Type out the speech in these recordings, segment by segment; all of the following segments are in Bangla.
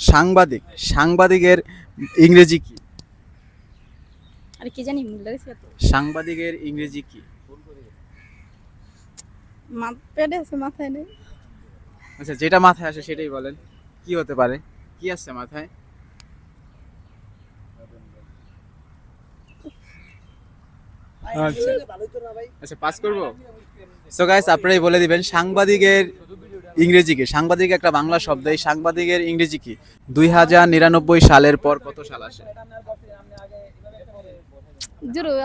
সাংবাদিক সাংবাদিকের ইংরেজি কি? আর কি জানি সাংবাদিকের ইংরেজি কি? পেটে আছে মাথায় নেই। আচ্ছা যেটা মাথায় আসে সেটাই বলেন। কি হতে পারে? কি আসছে মাথায়? আচ্ছা। আচ্ছা পাস করব? সো গাইস আপনারাই বলে দিবেন সাংবাদিকের ইংরেজি কি? সাংবাদিক একটা বাংলা শব্দ এই সাংবাদিকের ইংরেজি কি? দুই হাজার নিরানব্বই সালের পর কত সাল আসে?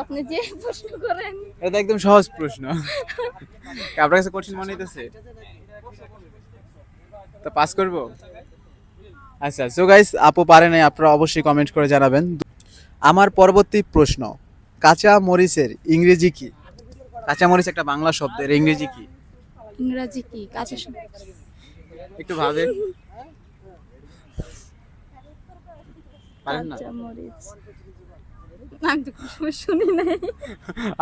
আপনি যে প্রশ্ন করেন। এটা একদম সহজ প্রশ্ন। আপনার কাছে কঠিন মনে হইতেছে? তো পাস করব? আচ্ছা সো গাইস আপু পারে নাই আপনারা অবশ্যই কমেন্ট করে জানাবেন। আমার পরবর্তী প্রশ্ন কাঁচা মরিচের ইংরেজি কি? কাঁচা মরিচ একটা বাংলা শব্দের ইংরেজি কি? ইংরাজি কি? কাছে একটু নাই।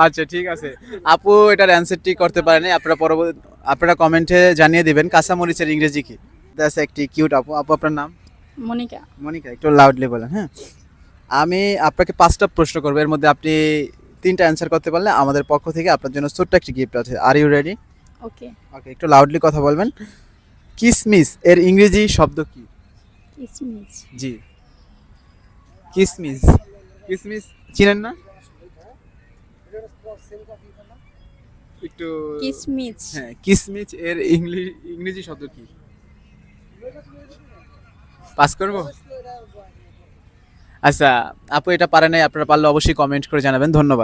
আচ্ছা ঠিক আছে। আপু এটার অ্যান্সারটি করতে পারেনি। আপনারা পরবর্তী আপনারা কমেন্টে জানিয়ে দিবেন কাঁচা মরিচের ইংরেজি কি। দ্যাটস একটি কিউট আপু। আপু আপনার নাম? মনিকা। মনিকা একটু লাউডলি বলেন হ্যাঁ? আমি আপনাকে পাঁচটা প্রশ্ন করব। এর মধ্যে আপনি তিনটা অ্যান্সার করতে পারলে আমাদের পক্ষ থেকে আপনার জন্য ছোট্ট একটি গিফট আছে। আর ইউ রেডি ওকে ওকে একটু লাউডলি কথা বলবেন। কিসমিস এর ইংরেজি শব্দ কি? কিসমিস। জি। কিসমিস। কিসমিস চিনেন না? একটু কিসমিস। হ্যাঁ কিসমিস এর ইংলিশ ইংরেজি শব্দ কি? পাস করব? আচ্ছা আপু এটা পারে নাই আপনারা পারলে অবশ্যই কমেন্ট করে জানাবেন। ধন্যবাদ।